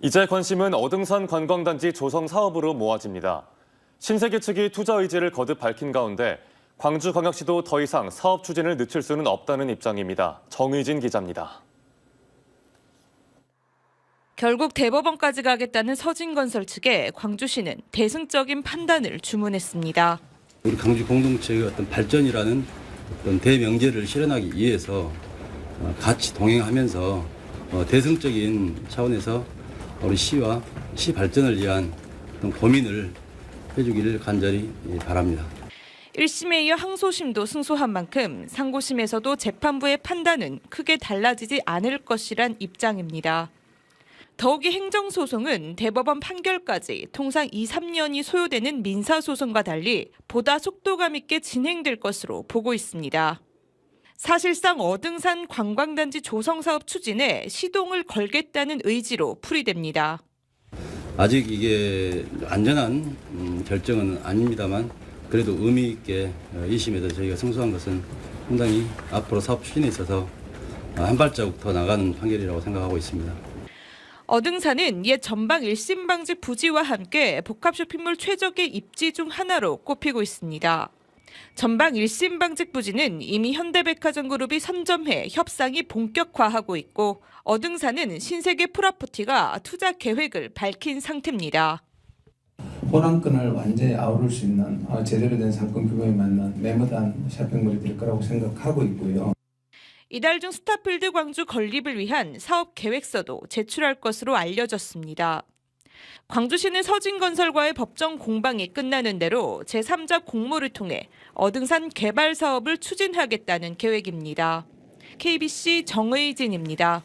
이제 관심은 어등산 관광단지 조성 사업으로 모아집니다. 신세계 측이 투자 의지를 거듭 밝힌 가운데 광주광역시도 더 이상 사업 추진을 늦출 수는 없다는 입장입니다. 정의진 기자입니다. 결국 대법원까지 가겠다는 서진건설 측에 광주시는 대승적인 판단을 주문했습니다. 우리 강주 공동체의 어떤 발전이라는 어떤 대명제를 실현하기 위해서 어, 같이 동행하면서 어, 대승적인 차원에서 우리 시와 시 발전을 위한 고민을 해주기를 간절히 예, 바랍니다. 1심에 이어 항소심도 승소한 만큼 상고심에서도 재판부의 판단은 크게 달라지지 않을 것이란 입장입니다. 더욱이 행정소송은 대법원 판결까지 통상 2, 3년이 소요되는 민사소송과 달리 보다 속도감 있게 진행될 것으로 보고 있습니다. 사실상 어등산 관광단지 조성 사업 추진에 시동을 걸겠다는 의지로 풀이됩니다. 아직 이게 안전한 음, 결정은 아닙니다만 그래도 의미 있게 어, 2심에서 저희가 승소한 것은 상당히 앞으로 사업 추진에 있어서 어, 한 발자국 더 나가는 판결이라고 생각하고 있습니다. 어등산은 옛 전방 일심 방지 부지와 함께 복합 쇼핑몰 최적의 입지 중 하나로 꼽히고 있습니다. 전방 일심 방직 부지는 이미 현대백화점 그룹이 선점해 협상이 본격화하고 있고 어등산은 신세계 프라포티가 투자 계획을 밝힌 상태입니다. 호남권을 완전히 아우를 수 있는 어, 제대로 된 상권 규모에 맞는 메모단 쇼핑몰이 될 거라고 생각하고 있고요. 이달 중 스타필드 광주 건립을 위한 사업 계획서도 제출할 것으로 알려졌습니다. 광주시는 서진건설과의 법정 공방이 끝나는 대로 제3자 공모를 통해 어등산 개발 사업을 추진하겠다는 계획입니다. KBC 정의진입니다.